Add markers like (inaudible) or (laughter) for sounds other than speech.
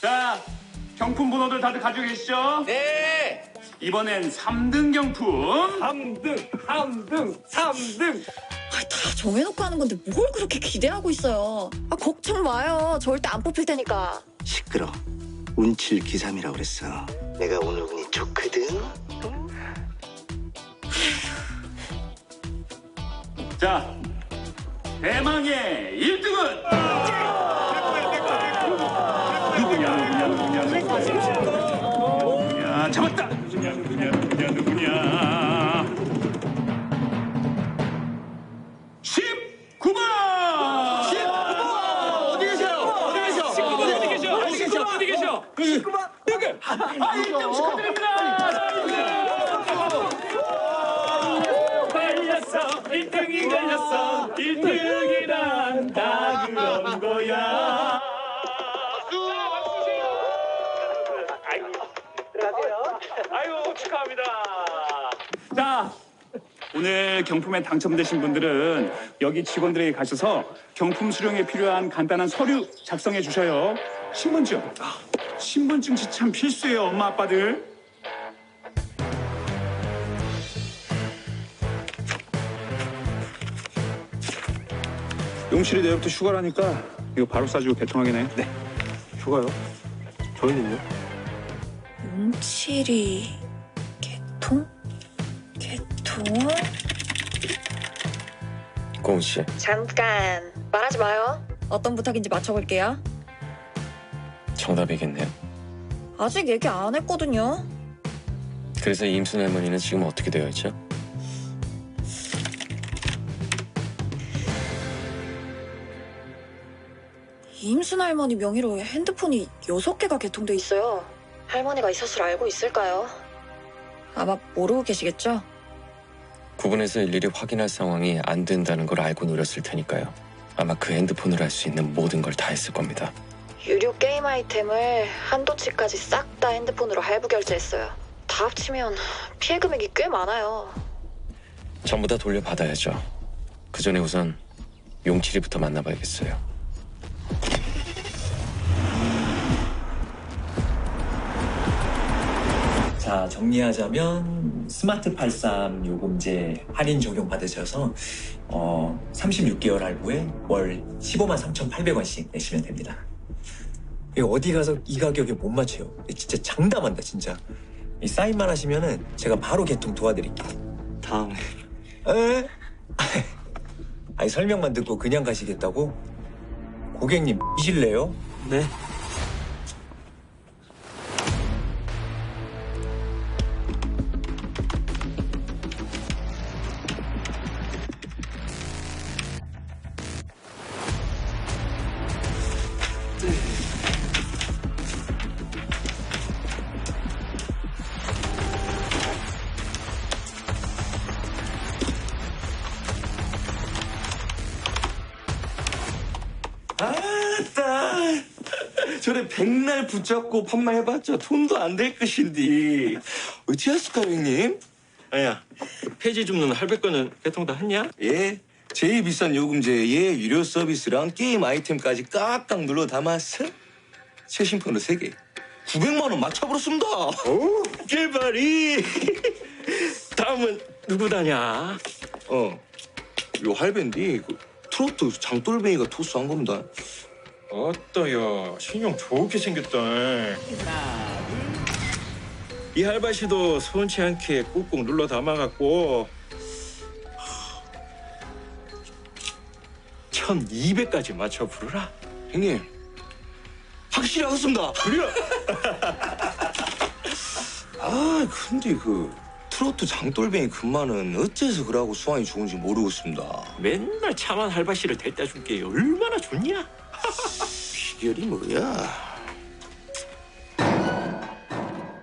자, 경품 번호들 다들 가지고 계시죠? 네. 이번엔 3등 경품. 3등, 3등, 3등. 아, 다 정해놓고 하는 건데 뭘 그렇게 기대하고 있어요. 아, 걱정 마요. 절대 안 뽑힐 테니까. 시끄러. 운칠 기삼이라고 그랬어. 내가 오늘 운이 좋거든. 자, 대망의 1등은 누구냐, 누구냐, 누구냐, 누구냐, 누구냐, 잡았다. 누구냐, 누구냐, 누구냐, 누구냐. 19번. 19번. 어디 계세요? 어디 계세요? 어디 계셔? 어디 계셔? 어디 계셔? 19번. 여기. 아, 1등 축하드립니다. 걸렸어. 1등이 걸렸어. 1등이란 다 그런 거야. 축하합니다. 자, 오늘 경품에 당첨되신 분들은 여기 직원들에게 가셔서 경품 수령에 필요한 간단한 서류 작성해 주셔요. 신분증. 아, 신분증 진짜 참 필수예요, 엄마 아빠들. 용실이 내일부터 휴가라니까 이거 바로 싸주고 개통하겠네. 네. 휴가요? 저희는요? 용칠이 개통? 개통은? 고은 씨, 잠깐 말하지 마요. 어떤 부탁인지 맞춰볼게요. 정답이겠네요. 아직 얘기 안 했거든요. 그래서 임순 할머니는 지금 어떻게 되어 있죠? 임순 할머니 명의로 핸드폰이 여섯 개가 개통돼 있어요. 할머니가 있었을 알고 있을까요? 아마 모르고 계시겠죠? 구분해서 일일이 확인할 상황이 안 된다는 걸 알고 누렸을 테니까요. 아마 그 핸드폰으로 할 수 있는 모든 걸 다 했을 겁니다. 유료 게임 아이템을 한도치까지 싹 다 핸드폰으로 할부 결제했어요. 다 합치면 피해 금액이 꽤 많아요. 전부 다 돌려받아야죠. 그 전에 우선 용칠이부터 만나봐야겠어요. 자, 정리하자면 스마트 83 요금제 할인 적용 받으셔서 어, 36개월 할부에 월 15만 3,800원씩 내시면 됩니다. 이거 어디 가서 이 가격에 못 맞춰요. 진짜 장담한다, 진짜. 이 사인만 하시면은 제가 바로 개통 도와드릴게요. 다음에 에? 아니 설명만 듣고 그냥 가시겠다고? 고객님 이실래요? 네. 아따 저래 백날 붙잡고 판매해봤자 돈도 안 될 것인데 어찌하실까 형님? 아야. 폐지 줍는 할배 거는 개통 다 했냐? 예. 제일 비싼 요금제에 유료 서비스랑 게임 아이템까지 깍깍 눌러 담았어 최신 폰으로 3개. 900만 원 맞춰버렸습니다. 오 길발이. 다음은 누구다냐? 어, 요 할배인데 그 트로트 장돌뱅이가 토스한 겁니다. 어떠여 신용 좋게 생겼다. 이 할바씨도 손치 않게 꾹꾹 눌러 담아갖고. 1200까지 맞춰 부르라. 형님 확실히 하겠습니다. 그래 (laughs) 아 근데 그 트로트 장돌뱅이 금마는 어째서 그러고 수완이 좋은지 모르겠습니다 맨날 참한 할바씨를 데려다 줄게 얼마나 좋냐? 비결이 뭐야?